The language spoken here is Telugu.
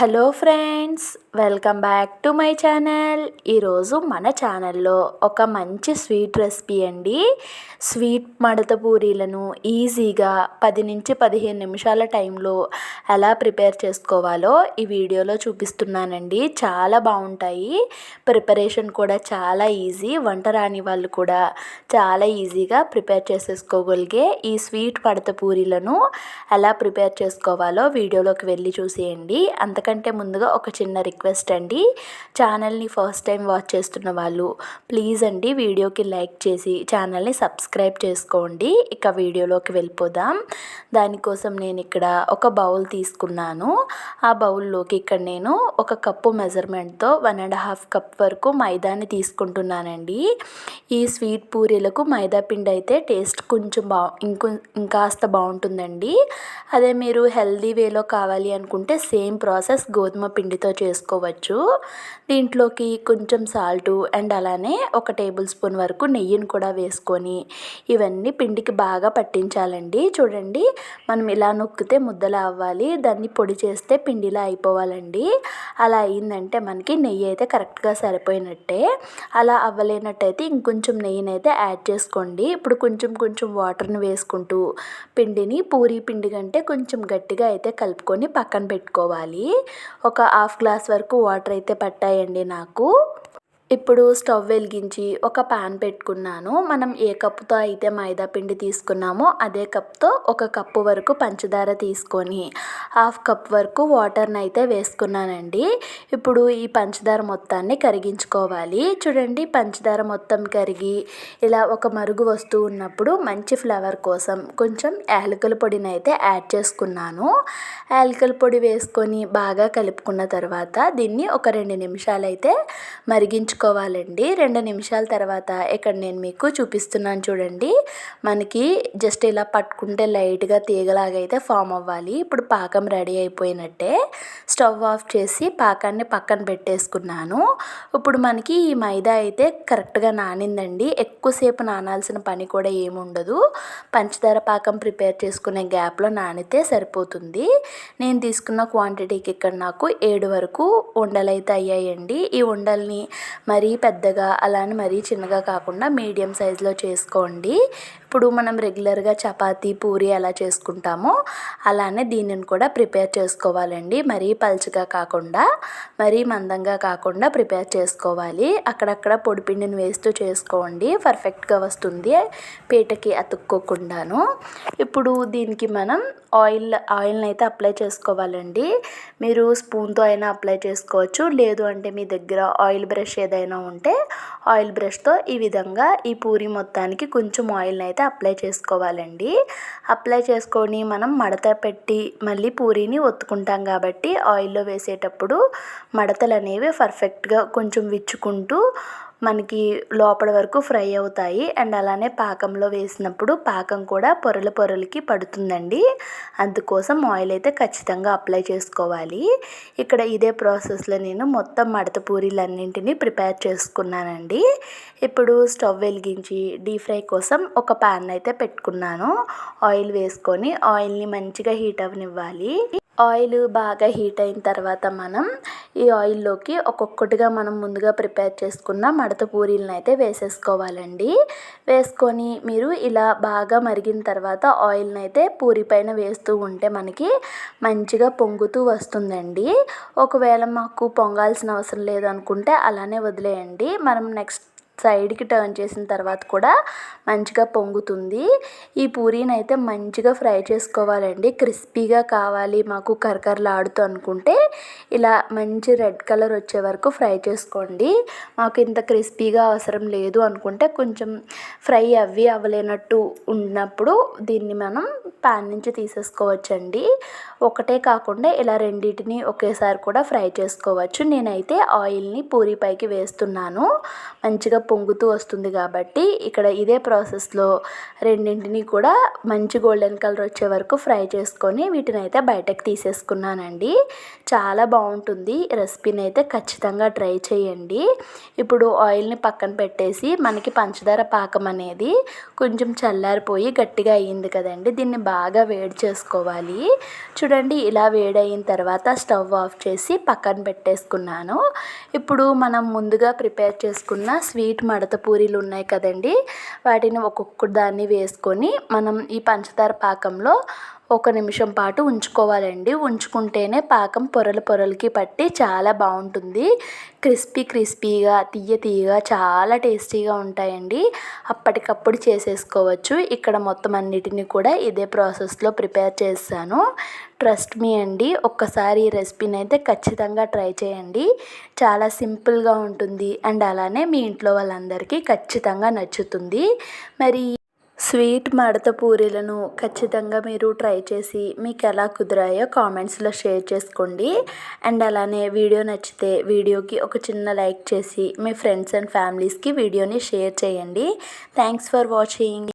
Hello friends welcome back to my channel. ఈరోజు మన ఛానల్లో ఒక మంచి స్వీట్ రెసిపీ అండి. స్వీట్ మడత పూరీలను ఈజీగా పది నుంచి పదిహేను నిమిషాల టైంలో ఎలా ప్రిపేర్ చేసుకోవాలో ఈ వీడియోలో చూపిస్తున్నానండి. చాలా బాగుంటాయి. ప్రిపరేషన్ కూడా చాలా ఈజీ. వంట రాని వాళ్ళు కూడా చాలా ఈజీగా ప్రిపేర్ చేసేసుకోగలిగే ఈ స్వీట్ మడత పూరీలను ఎలా ప్రిపేర్ చేసుకోవాలో వీడియోలోకి వెళ్ళి చూసేయండి. అంతకంటే ముందుగా ఒక చిన్న రిక్వెస్ట్ అండి. ఛానల్ని ఫస్ట్ టైం వాచ్ చేస్తున్న వాళ్ళు ప్లీజ్ అండి వీడియోకి లైక్ చేసి ఛానల్ని సబ్స్క్రైబ్ చేసుకోండి. ఇక వీడియోలోకి వెళ్ళిపోదాం. దానికోసం నేను ఇక్కడ ఒక బౌల్ తీసుకున్నాను. ఆ బౌల్లోకి ఇక్కడ నేను ఒక కప్పు మెజర్మెంట్తో వన్ అండ్ హాఫ్ కప్ వరకు మైదాని తీసుకుంటున్నానండి. ఈ స్వీట్ పూరీలకు మైదా పిండి అయితే టేస్ట్ కొంచెం బా ఇంకొ ఇంకాస్త బాగుంటుందండి. అదే మీరు హెల్దీ వేలో కావాలి అనుకుంటే సేమ్ ప్రాసెస్ గోధుమ పిండితో చేసుకోవచ్చు. దీంట్లోకి కొంచెం సాల్టు అండ్ అలానే ఒక టేబుల్ స్పూన్ వరకు నెయ్యిని కూడా వేసుకొని ఇవన్నీ పిండికి బాగా పట్టించాలండి. చూడండి మనం ఇలా నొక్కితే ముద్దలా అవ్వాలి. దాన్ని పొడి చేస్తే పిండిలా అయిపోవాలండి. అలా అయిందంటే మనకి నెయ్యి అయితే కరెక్ట్గా సరిపోయినట్టే. అలా అవ్వలేనట్టయితే ఇంకొంచెం నెయ్యిని అయితే యాడ్ చేసుకోండి. ఇప్పుడు కొంచెం కొంచెం వాటర్ని వేసుకుంటూ పిండిని పూరీ పిండి కంటే కొంచెం గట్టిగా అయితే కలుపుకొని పక్కన పెట్టుకోవాలి. ఒక హాఫ్ గ్లాస్ వరకు వాటర్ అయితే పట్టాయండి నాకు. ఇప్పుడు స్టవ్ వెలిగించి ఒక పాన్ పెట్టుకున్నాను. మనం ఏ కప్పుతో అయితే మైదా పిండి తీసుకున్నామో అదే కప్తో ఒక కప్పు వరకు పంచదార తీసుకొని హాఫ్ కప్ వరకు వాటర్ని అయితే వేసుకున్నానండి. ఇప్పుడు ఈ పంచదార మొత్తాన్ని కరిగించుకోవాలి. చూడండి పంచదార మొత్తం కరిగి ఇలా ఒక మరుగు వస్తూ ఉన్నప్పుడు మంచి ఫ్లేవర్ కోసం కొంచెం యాలకుల పొడిని అయితే యాడ్ చేసుకున్నాను. యాలకుల పొడి వేసుకొని బాగా కలుపుకున్న తర్వాత దీన్ని ఒక రెండు నిమిషాలు అయితే మరిగించు ఉంచుకోవాలండి రెండు నిమిషాల తర్వాత ఇక్కడ నేను మీకు చూపిస్తున్నాను చూడండి. మనకి జస్ట్ ఇలా పట్టుకుంటే లైట్గా తీగలాగైతే ఫామ్ అవ్వాలి. ఇప్పుడు పాకం రెడీ అయిపోయినట్టే స్టవ్ ఆఫ్ చేసి పాకాన్ని పక్కన పెట్టేసుకున్నాను. ఇప్పుడు మనకి ఈ మైదా అయితే కరెక్ట్గా నానిందండి. ఎక్కువసేపు నానాల్సిన పని కూడా ఏముండదు. పంచదార పాకం ప్రిపేర్ చేసుకునే గ్యాప్లో నానితే సరిపోతుంది. నేను తీసుకున్న క్వాంటిటీకి ఇక్కడ నాకు ఏడు వరకు ఉండలైతే అయ్యాయండి. ఈ ఉండల్ని మరీ పెద్దగా అలానే మరీ చిన్నగా కాకుండా మీడియం సైజులో చేసుకోండి. ఇప్పుడు మనం రెగ్యులర్గా చపాతీ పూరి ఎలా చేసుకుంటామో అలానే దీనిని కూడా ప్రిపేర్ చేసుకోవాలండి. మరీ పల్చగా కాకుండా మరీ మందంగా కాకుండా ప్రిపేర్ చేసుకోవాలి. అక్కడక్కడ పొడిపిండిని వేస్తూ చేసుకోండి. పర్ఫెక్ట్గా వస్తుంది పీటకి అతుక్కోకుండాను. ఇప్పుడు దీనికి మనం ఆయిల్ ఆయిల్ని అయితే అప్లై చేసుకోవాలండి. మీరు స్పూన్తో అయినా అప్లై చేసుకోవచ్చు. లేదు అంటే మీ దగ్గర ఆయిల్ బ్రష్ ఏదైనా ఉంటే ఆయిల్ బ్రష్తో ఈ విధంగా ఈ పూరి మొత్తానికి కొంచెం ఆయిల్ని అయితే అప్లై చేసుకోవాలండి. అప్లై చేసుకొని మనం మడత పెట్టి మళ్ళీ పూరీని ఒత్తుకుంటాం కాబట్టి ఆయిల్లో వేసేటప్పుడు మడతలు అనేవి పర్ఫెక్ట్గా కొంచెం విచ్చుకుంటూ మనకి లోపల వరకు ఫ్రై అవుతాయి. అండ్ అలానే పాకంలో వేసినప్పుడు పాకం కూడా పొరలు పొరలకి పడుతుందండి. అందుకోసం ఆయిల్ అయితే ఖచ్చితంగా అప్లై చేసుకోవాలి. ఇక్కడ ఇదే ప్రాసెస్లో నేను మొత్తం మడత పూరీలన్నింటినీ ప్రిపేర్ చేసుకున్నానండి. ఇప్పుడు స్టవ్ వెలిగించి డీప్ ఫ్రై కోసం ఒక ప్యాన్ అయితే పెట్టుకున్నాను. ఆయిల్ వేసుకొని ఆయిల్ని మంచిగా హీట్ అవనివ్వాలి ఆయిల్ బాగా హీట్ అయిన తర్వాత మనం ఈ ఆయిల్లోకి ఒక్కొక్కటిగా మనం ముందుగా ప్రిపేర్ చేసుకున్న మడత పూరీలను అయితే వేసేసుకోవాలండి. వేసుకొని మీరు ఇలా బాగా మరిగిన తర్వాత ఆయిల్ని అయితే పూరి పైన వేస్తూ ఉంటే మనకి మంచిగా పొంగుతూ వస్తుందండి. ఒకవేళ మాకు పొంగాల్సిన అవసరం లేదనుకుంటే అలానే వదిలేయండి. మనం నెక్స్ట్ సైడ్కి టర్న్ చేసిన తర్వాత కూడా మంచిగా పొంగుతుంది. ఈ పూరీని అయితే మంచిగా ఫ్రై చేసుకోవాలండి. క్రిస్పీగా కావాలి మాకు కరకరలాడుతూ అనుకుంటే. ఇలా మంచి రెడ్ కలర్ వచ్చే వరకు ఫ్రై చేసుకోండి. మాకు ఇంత క్రిస్పీగా అవసరం లేదు అనుకుంటే కొంచెం ఫ్రై అవి అవ్వలేనట్టు ఉన్నప్పుడు దీన్ని మనం ప్యాన్ నుంచి తీసేసుకోవచ్చండి. ఒకటే కాకుండా ఇలా రెండింటిని ఒకేసారి కూడా ఫ్రై చేసుకోవచ్చు. నేనైతే ఆయిల్ని పూరి పైకి వేస్తున్నాను. మంచిగా పొంగుతూ వస్తుంది కాబట్టి ఇక్కడ ఇదే ప్రాసెస్లో రెండింటిని కూడా మంచి గోల్డెన్ కలర్ వచ్చే వరకు ఫ్రై చేసుకొని వీటిని అయితే బయటకు తీసేసుకున్నానండి. చాలా బాగుంటుంది. రెసిపీని అయితే ఖచ్చితంగా ట్రై చేయండి. ఇప్పుడు ఆయిల్ని పక్కన పెట్టేసి మనకి పంచదార పాకం అనేది కొంచెం చల్లారిపోయి గట్టిగా అయ్యింది కదండి. దీన్ని బాగా వేడి చేసుకోవాలి. చూడండి ఇలా వేడయిన తర్వాత స్టవ్ ఆఫ్ చేసి పక్కన పెట్టేసుకున్నాను. ఇప్పుడు మనం ముందుగా ప్రిపేర్ చేసుకున్న స్వీట్ మడత పూరీలు ఉన్నాయి కదండి. వాటిని ఒక్కొక్క దాన్ని వేసుకొని మనం ఈ పంచదార పాకంలో ఒక నిమిషం పాటు ఉంచుకోవాలండి. ఉంచుకుంటేనే పాకం పొరలు పొరలకి పట్టి చాలా బాగుంటుంది. క్రిస్పీ క్రిస్పీగా తీయ తీయగా చాలా టేస్టీగా ఉంటాయండి. అప్పటికప్పుడు చేసేసుకోవచ్చు. ఇక్కడ మొత్తం అన్నిటిని కూడా ఇదే ప్రాసెస్లో ప్రిపేర్ చేస్తాను. ట్రస్ట్ మీ అండి. ఒక్కసారి ఈ రెసిపీని అయితే ఖచ్చితంగా ట్రై చేయండి. చాలా సింపుల్గా ఉంటుంది. అండ్ అలానే మీ ఇంట్లో వాళ్ళందరికీ ఖచ్చితంగా నచ్చుతుంది. మరి స్వీట్ మడత పూరీలను ఖచ్చితంగా మీరు ట్రై చేసి మీకు ఎలా కుదిరాయో కామెంట్స్లో షేర్ చేసుకోండి. అండ్ అలానే వీడియో నచ్చితే వీడియోకి ఒక చిన్న లైక్ చేసి మీ ఫ్రెండ్స్ అండ్ ఫ్యామిలీస్కి వీడియోని షేర్ చేయండి. Thanks for watching.